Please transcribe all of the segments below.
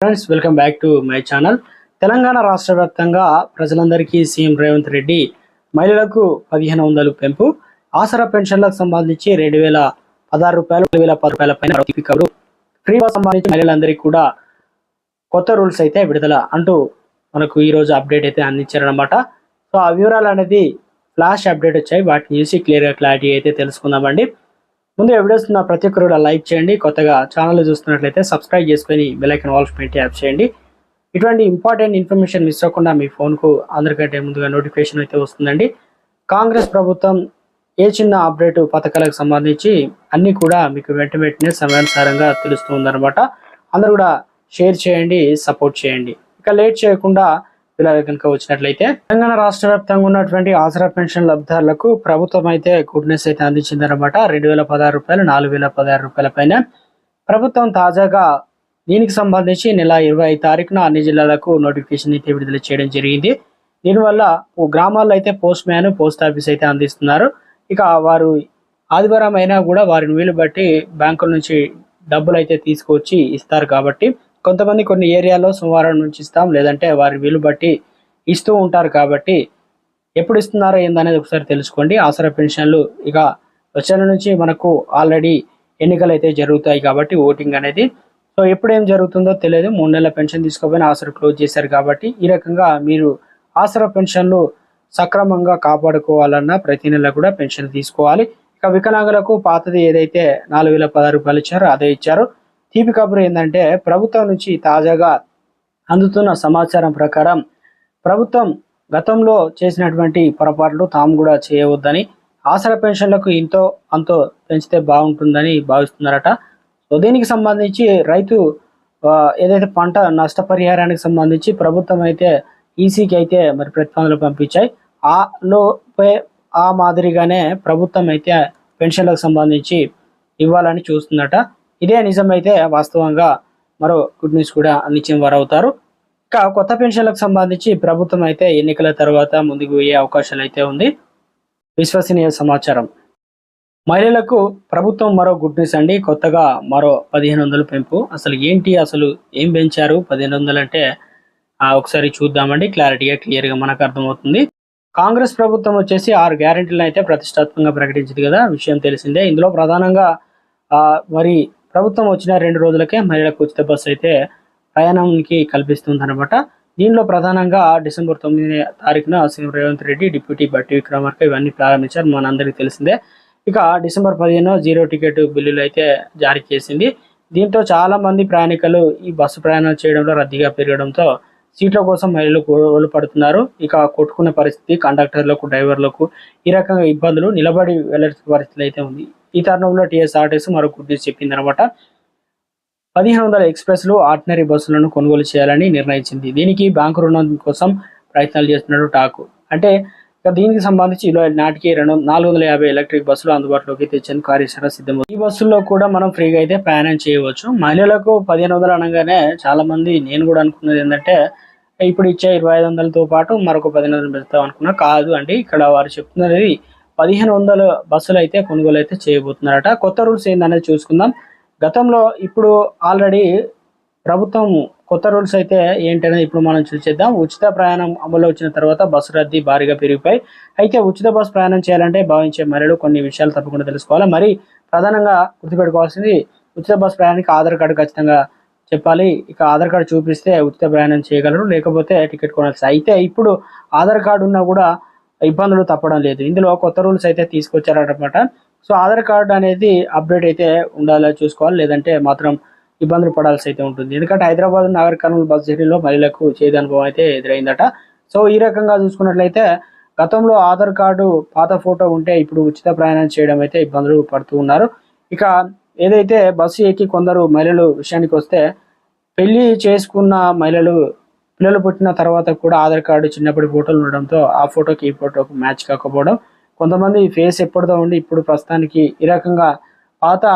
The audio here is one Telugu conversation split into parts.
Friends welcome back to my channel Telangana రాష్ట్ర వ్యాప్తంగా ప్రజలందరికీ సీఎం రేవంత్ రెడ్డి మహిళలకు పదిహేను వందలు పెంపు ఆసరా పెన్షన్లకు సంబంధించి రెండు వేల పదహారు రూపాయలు రెండు వేల పది రూపాయల పైన ప్రతి కవరు సంబంధించి మహిళలందరికీ కూడా కొత్త రూల్స్ అయితే విడుదల అంటూ మనకు ఈ రోజు అప్డేట్ అయితే అందించారనమాట సో ఆ వివరాలు అనేది ఫ్లాష్ అప్డేట్ వచ్చాయి. వాటిని చూసి క్లియర్గా క్లారిటీ అయితే తెలుసుకుందామండి. ముందు వీడియోస్ ఉన్న ప్రతి ఒక్కరు కూడా లైక్ చేయండి. కొత్తగా ఛానల్ చూస్తున్నట్లయితే సబ్స్క్రైబ్ చేసుకొని బెల్ ఐకన్ పెట్టి యాప్ చేయండి. ఇటువంటి ఇంపార్టెంట్ ఇన్ఫర్మేషన్ మిస్ అవ్వకుండా మీ ఫోన్కు అందరికంటే ముందుగా నోటిఫికేషన్ అయితే వస్తుందండి. కాంగ్రెస్ ప్రభుత్వం ఏ చిన్న అప్డేట్ పథకాలకు సంబంధించి అన్నీ కూడా మీకు వెంట వెంటనే సమయానుసారంగా తెలుస్తుందన్నమాట అందరూ కూడా షేర్ చేయండి సపోర్ట్ చేయండి. ఇక లేట్ చేయకుండా పిల్లలు కనుక వచ్చినట్లయితే తెలంగాణ రాష్ట్ర వ్యాప్తంగా ఉన్నటువంటి ఆసరా పెన్షన్ లబ్ధిదారులకు ప్రభుత్వం అయితే గుడ్ న్యూస్ అయితే అందించిందన్నమాట. రెండు వేల పదహారు రూపాయలు నాలుగు వేల పదహారు రూపాయల పైన. ప్రభుత్వం తాజాగా దీనికి సంబంధించి నెల ఇరవై ఐదు తారీఖున అన్ని జిల్లాలకు నోటిఫికేషన్ అయితే విడుదల చేయడం జరిగింది. దీనివల్ల ఓ గ్రామాల్లో అయితే పోస్ట్ మ్యాన్ పోస్ట్ ఆఫీస్ అయితే అందిస్తున్నారు. ఇక వారు ఆదివారం అయినా కూడా వారిని వీలు బట్టి బ్యాంకుల నుంచి డబ్బులు అయితే తీసుకొచ్చి ఇస్తారు కాబట్టి కొంతమంది కొన్ని ఏరియాలో సోమవారం నుంచి ఇస్తాం లేదంటే వారి వీలు బట్టి ఇస్తూ ఉంటారు కాబట్టి ఎప్పుడు ఇస్తున్నారో ఏందనేది ఒకసారి తెలుసుకోండి. ఆసరా పెన్షన్లు ఇక వచ్చే నుంచి మనకు ఆల్రెడీ ఎన్నికలు అయితే జరుగుతాయి కాబట్టి ఓటింగ్ అనేది. సో ఎప్పుడు ఏం జరుగుతుందో తెలియదు. మూడు నెలల పెన్షన్ తీసుకోపోయిన ఆసరా క్లోజ్ చేశారు కాబట్టి ఈ రకంగా మీరు ఆసరా పెన్షన్లు సక్రమంగా కాపాడుకోవాలన్నా ప్రతి నెల కూడా పెన్షన్ తీసుకోవాలి. ఇక వికలాంగులకు పాతది ఏదైతే నాలుగు వేల పదహారు రూపాయలు ఇచ్చారో అదే ఇచ్చారు. తీపి కబురు ఏంటంటే ప్రభుత్వం నుంచి తాజాగా అందుతున్న సమాచారం ప్రకారం ప్రభుత్వం గతంలో చేసినటువంటి పొరపాట్లు తాము కూడా చేయవద్దని ఆసర పెన్షన్లకు ఇంతో అంతో పెంచితే బాగుంటుందని భావిస్తున్నారట. సో దీనికి సంబంధించి రైతు ఏదైతే పంట నష్టపరిహారానికి సంబంధించి ప్రభుత్వం అయితే ఈసీకి అయితే మరి ప్రతిపాదనలు పంపించాయి. ఆ లోపే ఆ మాదిరిగానే ప్రభుత్వం అయితే పెన్షన్లకు సంబంధించి ఇవ్వాలని చూస్తుందట. ఇదే నిజమైతే వాస్తవంగా మరో గుడ్ న్యూస్ కూడా అందించిన వారు అవుతారు ఇక కొత్త పెన్షన్లకు సంబంధించి ప్రభుత్వం అయితే ఎన్నికల తర్వాత ముందుకు పోయే అవకాశాలు అయితే ఉంది. విశ్వసనీయ సమాచారం. మహిళలకు ప్రభుత్వం మరో గుడ్ న్యూస్ అండి. కొత్తగా మరో పదిహేను వందలు పెంపు. అసలు ఏంటి? అసలు ఏం పెంచారు? పదిహేను వందలు అంటే ఒకసారి చూద్దామండి. క్లారిటీగా క్లియర్గా మనకు అర్థమవుతుంది. కాంగ్రెస్ ప్రభుత్వం వచ్చేసి ఆరు గ్యారెంటీలను అయితే ప్రతిష్టాత్మకంగా ప్రకటించింది కదా. విషయం తెలిసిందే. ఇందులో ప్రధానంగా ఆ, మరి ప్రభుత్వం వచ్చిన రెండు రోజులకే మహిళలకు ఉచిత బస్సు అయితే ప్రయాణానికి కల్పిస్తుంది అనమాట దీనిలో ప్రధానంగా డిసెంబర్ తొమ్మిది తారీఖున సీఎం రేవంత్ రెడ్డి డిప్యూటీ బట్టి విక్రమార్క ఇవన్నీ ప్రారంభించారు మనందరికీ తెలిసిందే. ఇక డిసెంబర్ పదిహేను జీరో టికెట్ బిల్లులు అయితే జారీ చేసింది. దీంతో చాలా మంది ప్రయాణికులు ఈ బస్సు ప్రయాణాలు చేయడంలో రద్దీగా పెరగడంతో సీట్ల కోసం మహిళలు గొడవలు పడుతున్నారు. ఇక కొట్టుకునే పరిస్థితి కండక్టర్లకు డ్రైవర్లకు ఈ రకంగా ఇబ్బందులు నిలబడి వెళ్ళాల్సిన పరిస్థితి అయితే ఉంది. ఈ తరుణంలో టీఎస్ఆర్టీసీ మరో గుడ్ న్యూస్ చెప్పింది అనమాట పదిహేను వందల ఎక్స్ప్రెస్లు ఆర్డినరీ బస్సులను కొనుగోలు చేయాలని నిర్ణయించింది. దీనికి బ్యాంకు రుణం కోసం ప్రయత్నాలు చేస్తున్నట్టు టాకు అంటే దీనికి సంబంధించి ఇలా నాటికి రెండు నాలుగు వందల యాభై ఎలక్ట్రిక్ బస్సులు అందుబాటులోకి తెచ్చేందుకు కార్యాచరణ సిద్ధమవుతుంది ఈ బస్సుల్లో కూడా మనం ఫ్రీగా అయితే ప్రయాణం చేయవచ్చు. మహిళలకు పదిహేను వందలు అనగానే చాలా మంది నేను కూడా అనుకున్నది ఏంటంటే ఇప్పుడు ఇచ్చే ఇరవై ఐదు వందలతో పాటు మరొక పదిహేను వందలు పెడతాం అనుకున్నా కాదు అండి. ఇక్కడ వారు చెప్తున్నది పదిహేను వందల బస్సులు అయితే కొనుగోలు అయితే చేయబోతున్నారట. కొత్త రూల్స్ ఏందనేది చూసుకుందాం. గతంలో ఇప్పుడు ఆల్రెడీ ప్రభుత్వం కొత్త రూల్స్ అయితే ఏంటనేది ఇప్పుడు మనం చూసేద్దాం. ఉచిత ప్రయాణం అమలు వచ్చిన తర్వాత బస్సు రద్దీ భారీగా పెరిగిపోయి అయితే ఉచిత బస్సు ప్రయాణం చేయాలంటే భావించే మహిళలు కొన్ని విషయాలు తప్పకుండా తెలుసుకోవాలి. మరి ప్రధానంగా గుర్తుపెట్టుకోవాల్సింది ఉచిత బస్సు ప్రయాణానికి ఆధార్ కార్డు ఖచ్చితంగా చెప్పాలి. ఇక ఆధార్ కార్డు చూపిస్తే ఉచిత ప్రయాణం చేయగలరు. లేకపోతే టికెట్ కొనాల్సి అయితే ఇప్పుడు ఆధార్ కార్డు ఉన్నా కూడా ఇబ్బందులు తప్పడం లేదు. ఇందులో కొత్త రూల్స్ అయితే తీసుకొచ్చారనమాట సో ఆధార్ కార్డు అనేది అప్డేట్ అయితే ఉండాలో చూసుకోవాలి లేదంటే మాత్రం ఇబ్బందులు పడాల్సి అయితే ఉంటుంది. ఎందుకంటే హైదరాబాద్ నగర కర్నూలు బస్ జర్నీలో మహిళలకు చేదు అనుభవం అయితే ఎదురైందట. సో ఈ రకంగా చూసుకున్నట్లయితే గతంలో ఆధార్ కార్డు పాత ఫోటో ఉంటే ఇప్పుడు ఉచిత ప్రయాణం చేయడం అయితే ఇబ్బందులు పడుతూ ఉన్నారు. ఇక ఏదైతే బస్సు ఎక్కి కొందరు మహిళలు విషయానికి వస్తే పెళ్ళి చేసుకున్న మహిళలు పిల్లలు పుట్టిన తర్వాత కూడా ఆధార్ కార్డు చిన్నప్పటి ఫోటోలు ఉండడంతో ఆ ఫోటోకి ఈ ఫోటోకి మ్యాచ్ కాకపోవడం. కొంతమంది ఫేస్ ఎప్పటిదో ఉండి ఇప్పుడు ప్రస్తుతానికి ఈ రకంగా పాత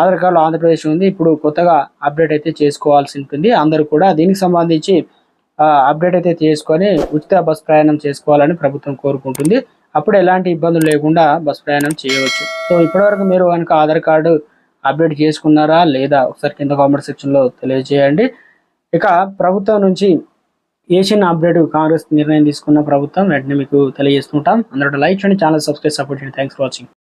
ఆధార్ కార్డు ఆంధ్రప్రదేశ్ ఉంది. ఇప్పుడు కొత్తగా అప్డేట్ అయితే చేసుకోవాల్సి ఉంటుంది. అందరూ కూడా దీనికి సంబంధించి అప్డేట్ అయితే చేసుకొని ఉచిత బస్ ప్రయాణం చేసుకోవాలని ప్రభుత్వం కోరుకుంటుంది. అప్పుడు ఎలాంటి ఇబ్బందులు లేకుండా బస్ ప్రయాణం చేయవచ్చు. సో ఇప్పటివరకు మీరు కనుక ఆధార్ కార్డు అప్డేట్ చేసుకున్నారా లేదా ఒకసారి కింద కామెంట్ సెక్షన్లో తెలియజేయండి. ఇక ప్రభుత్వం నుంచి ఏ చిన్న అప్డేట్ కాంగ్రెస్ నిర్ణయం తీసుకున్న ప్రభుత్వం వెంటనే మీకు తెలియజేస్తుంటాం అందరూ లైక్ చేయండి ఛానల్ సబ్స్క్రైబ్ సపోర్ట్ చేయండి. Thanks for watching